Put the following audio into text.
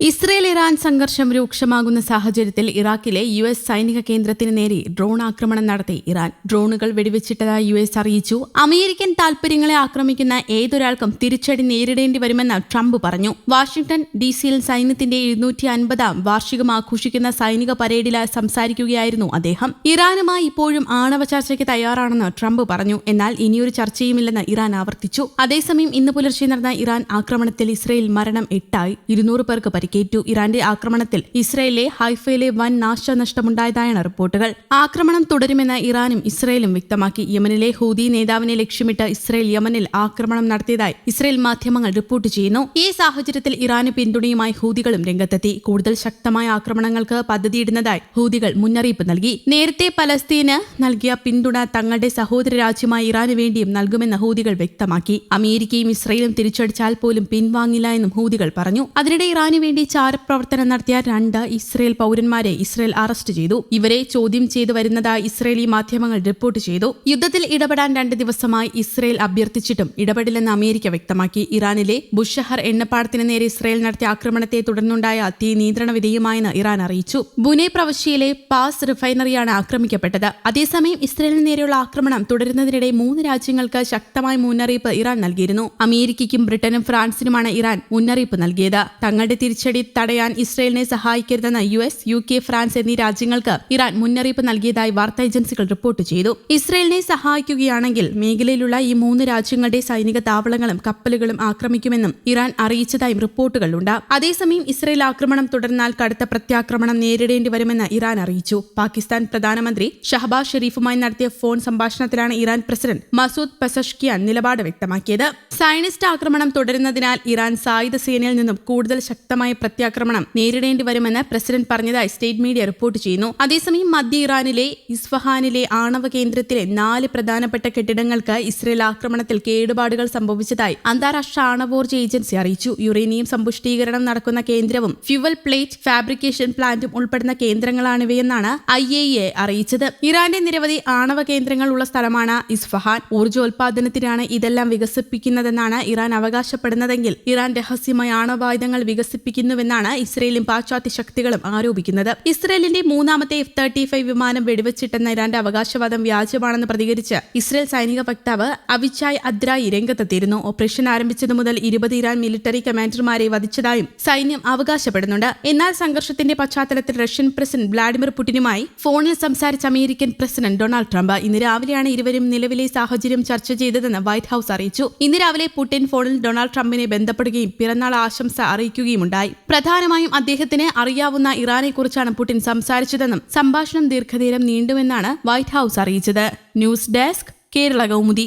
Israel Iran സംഘർഷം രൂക്ഷമാകുന്ന സാഹചര്യത്തിൽ ഇറാഖിലെ യു എസ് സൈനിക കേന്ദ്രത്തിന് നേരെ ഡ്രോൺ ആക്രമണം നടത്തി. ഇറാൻ ഡ്രോണുകൾ വെടിവെച്ചിട്ടതായി യു എസ് അറിയിച്ചു. അമേരിക്കൻ താൽപര്യങ്ങളെ ആക്രമിക്കുന്ന ഏതൊരാൾക്കും തിരിച്ചടി നേരിടേണ്ടി വരുമെന്ന് ട്രംപ് പറഞ്ഞു. വാഷിംഗ്ടൺ ഡി സിയിൽ സൈന്യത്തിന്റെ ഇരുന്നൂറ്റി അൻപതാം വാർഷികം ആഘോഷിക്കുന്ന സൈനിക പരേഡിലായി സംസാരിക്കുകയായിരുന്നു അദ്ദേഹം. ഇറാനുമായി ഇപ്പോഴും ആണവ ചർച്ചയ്ക്ക് തയ്യാറാണെന്ന് ട്രംപ് പറഞ്ഞു. എന്നാൽ ഇനിയൊരു ചർച്ചയുമില്ലെന്ന് ഇറാൻ ആവർത്തിച്ചു. അതേസമയം ഇന്ന് പുലർച്ചെ നടന്ന ഇറാൻ ആക്രമണത്തിൽ ഇസ്രയേൽ മരണം എട്ടായി. ഇരുന്നൂറ് പേർക്ക് പരിക്കേറ്റു ഇറാന്റെ ആക്രമണത്തിൽ ഇസ്രയേലിലെ ഹൈഫയിലെ വൻ നാശനഷ്ടമുണ്ടായതായാണ് റിപ്പോർട്ടുകൾ. ആക്രമണം തുടരുമെന്ന് ഇറാനും ഇസ്രയേലും വ്യക്തമാക്കി. യമനിലെ ഹൂതി നേതാവിനെ ലക്ഷ്യമിട്ട് ഇസ്രയേൽ യമനിൽ ആക്രമണം നടത്തിയതായി ഇസ്രയേൽ മാധ്യമങ്ങൾ റിപ്പോർട്ട് ചെയ്യുന്നു. ഈ സാഹചര്യത്തിൽ ഇറാന് പിന്തുണയുമായി ഹൂദികളും രംഗത്തെത്തി. കൂടുതൽ ശക്തമായ ആക്രമണങ്ങൾക്ക് പദ്ധതിയിടുന്നതായി ഹൂദികൾ മുന്നറിയിപ്പ് നൽകി. നേരത്തെ പലസ്തീന് നൽകിയ പിന്തുണ തങ്ങളുടെ സഹോദര രാജ്യമായ ഇറാന് വേണ്ടിയും നൽകുമെന്ന് ഹൂദികൾ വ്യക്തമാക്കി. അമേരിക്കയും ഇസ്രയേലും തിരിച്ചടിച്ചാൽ പോലും പിൻവാങ്ങില്ല എന്നും ഹൂതികൾ പറഞ്ഞു. അതിനിടെ ഇറാന് വേണ്ടി ചാരപ്രവർത്തനം നടത്തിയ രണ്ട് ഇസ്രയേൽ പൗരന്മാരെ ഇസ്രയേൽ അറസ്റ്റ് ചെയ്തു. ഇവരെ ചോദ്യം ചെയ്തു വരുന്നതായി ഇസ്രയേലി മാധ്യമങ്ങൾ റിപ്പോർട്ട് ചെയ്തു. യുദ്ധത്തിൽ ഇടപെടാൻ രണ്ട് ദിവസമായി ഇസ്രയേൽ അഭ്യർത്ഥിച്ചിട്ടും ഇടപെടില്ലെന്ന് അമേരിക്ക വ്യക്തമാക്കി. ഇറാനിലെ ബുഷഹർ എണ്ണപ്പാടത്തിന് നേരെ ഇസ്രയേൽ നടത്തിയ ആക്രമണത്തെ തുടർന്നുണ്ടായ തീ നിയന്ത്രണ വിധേയമായെന്ന് ഇറാൻ അറിയിച്ചു. ബുനെ പ്രവശ്യയിലെ പാസ് റിഫൈനറിയാണ് ആക്രമിക്കപ്പെട്ടത്. അതേസമയം ഇസ്രയേലിന് നേരെയുള്ള ആക്രമണം തുടരുന്നതിനിടെ മൂന്ന് രാജ്യങ്ങൾക്ക് ശക്തമായ മുന്നറിയിപ്പ് ഇറാൻ നൽകിയിരുന്നു. അമേരിക്കയ്ക്കും ബ്രിട്ടനും ഫ്രാൻസിനുമാണ് ഇറാൻ മുന്നറിയിപ്പ് നൽകിയത്. തങ്ങളുടെ തിരിച്ചടി തടയാൻ ഇസ്രയേലിനെ സഹായിക്കരുതെന്ന് U S U K France എന്നീ രാജ്യങ്ങൾക്ക് ഇറാൻ മുന്നറിയിപ്പ് നൽകിയതായി വാർത്താ ഏജൻസികൾ റിപ്പോർട്ട് ചെയ്തു. ഇസ്രയേലിനെ സഹായിക്കുകയാണെങ്കിൽ മേഖലയിലുള്ള ഈ മൂന്ന് രാജ്യങ്ങളുടെ സൈനിക താവളങ്ങളും കപ്പലുകളും ആക്രമിക്കുമെന്നും ഇറാൻ അറിയിച്ചതായും റിപ്പോർട്ടുകളുണ്ട് അതേസമയം ഇസ്രയേൽ ആക്രമണം തുടർന്നാൽ കടുത്ത പ്രത്യാക്രമണം നേരിടേണ്ടി വരുമെന്ന് ഇറാൻ അറിയിച്ചു. പാകിസ്ഥാൻ പ്രധാനമന്ത്രി ഷഹബാസ് ഷെരീഫുമായി നടത്തിയ ഫോൺ സംഭാഷണത്തിലാണ് ഇറാൻ പ്രസിഡന്റ് മസൂദ് പെസഷ്കിയാൻ നിലപാട് വ്യക്തമാക്കിയത്. സയനിസ്റ്റ് ആക്രമണം തുടരുന്നതിനാൽ ഇറാൻ സായുധ സേനയിൽ നിന്നും കൂടുതൽ ശക്തമായ പ്രത്യാക്രമണം നേരിടേണ്ടി വരുമെന്ന് പ്രസിഡന്റ് പറഞ്ഞതായി സ്റ്റേറ്റ് മീഡിയ റിപ്പോർട്ട് ചെയ്യുന്നു. അതേസമയം മധ്യ ഇറാനിലെ ഇസ്ഫഹാനിലെ ആണവ കേന്ദ്രത്തിലെ നാല് പ്രധാനപ്പെട്ട കെട്ടിടങ്ങൾക്ക് ഇസ്രയേൽ ആക്രമണത്തിൽ കേടുപാടുകൾ സംഭവിച്ചതായി അന്താരാഷ്ട്ര ആണവോർജ ഏജൻസി അറിയിച്ചു. യുറേനിയം സമ്പുഷ്ടീകരണം നടക്കുന്ന കേന്ദ്രവും ഫ്യുവൽ പ്ലേറ്റ് ഫാബ്രിക്കേഷൻ പ്ലാന്റും ഉൾപ്പെടുന്ന കേന്ദ്രങ്ങളാണിവയെന്നാണ് ഐ എ എ അറിയിച്ചത്. ഇറാന്റെ നിരവധി ആണവ കേന്ദ്രങ്ങൾ ഉള്ള സ്ഥലമാണ് ഇസ്ഫഹാൻ. ഊർജോൽപാദനത്തിനാണ് ഇതെല്ലാം വികസിപ്പിക്കുന്നതെന്നാണ് ഇറാൻ അവകാശപ്പെടുന്നതെങ്കിൽ ഇറാൻ രഹസ്യമായ ആണവായുധങ്ങൾ വികസിപ്പിക്കുന്നുവെന്നാണ് ഇസ്രയേലും പാശ്ചാത്യ ശക്തികളും ആരോപിക്കുന്നത്. ഇസ്രയേലിന്റെ മൂന്നാമത്തെ എഫ് തേർട്ടി ഫൈവ് വിമാനം വെടിവെച്ചിട്ടെന്ന ഇറാന്റെ അവകാശവാദം വ്യാജമാണെന്ന് പ്രതികരിച്ച് ഇസ്രയേൽ സൈനിക വക്താവ് അവിച്ചായ് അദ്രായി രംഗത്തെത്തിയിരുന്നു. ഓപ്പറേഷൻ ആരംഭിച്ചതു മുതൽ ഇരുപത് ഇറാൻ മിലിറ്ററി കമാൻഡർമാരെ വധിച്ചതായും സൈന്യം അവകാശപ്പെടുന്നുണ്ട്. എന്നാൽ സംഘർഷത്തിന്റെ പശ്ചാത്തലത്തിൽ റഷ്യൻ പ്രസിഡന്റ് വ്ളാഡിമിർ പുടിനുമായി ഫോണിൽ സംസാരിച്ച അമേരിക്കൻ പ്രസിഡന്റ് ഡൊണാൾഡ് ട്രംപ് ഇന്ന് രാവിലെയാണ് ഇരുവരും നിലവിലെ സാഹചര്യം ചർച്ച ചെയ്തതെന്ന് വൈറ്റ് ഹൌസ് അറിയിച്ചു. ഇന്ന് രാവിലെ പുടിൻ ഫോണിൽ ഡൊണാൾഡ് ട്രംപിനെ ബന്ധപ്പെടുകയും പിറന്നാൾ ആശംസ അറിയിക്കുകയുമുണ്ടായി. പ്രധാനമായും അദ്ദേഹത്തിന് അറിയാവുന്ന ഇറാനെക്കുറിച്ചാണ് പുടിൻ സംസാരിച്ചതെന്നും സംഭാഷണം ദീർഘനേരം നീണ്ടുവെന്നാണ് വൈറ്റ് ഹൌസ് അറിയിച്ചത്. News desk Kerala Kaumudi.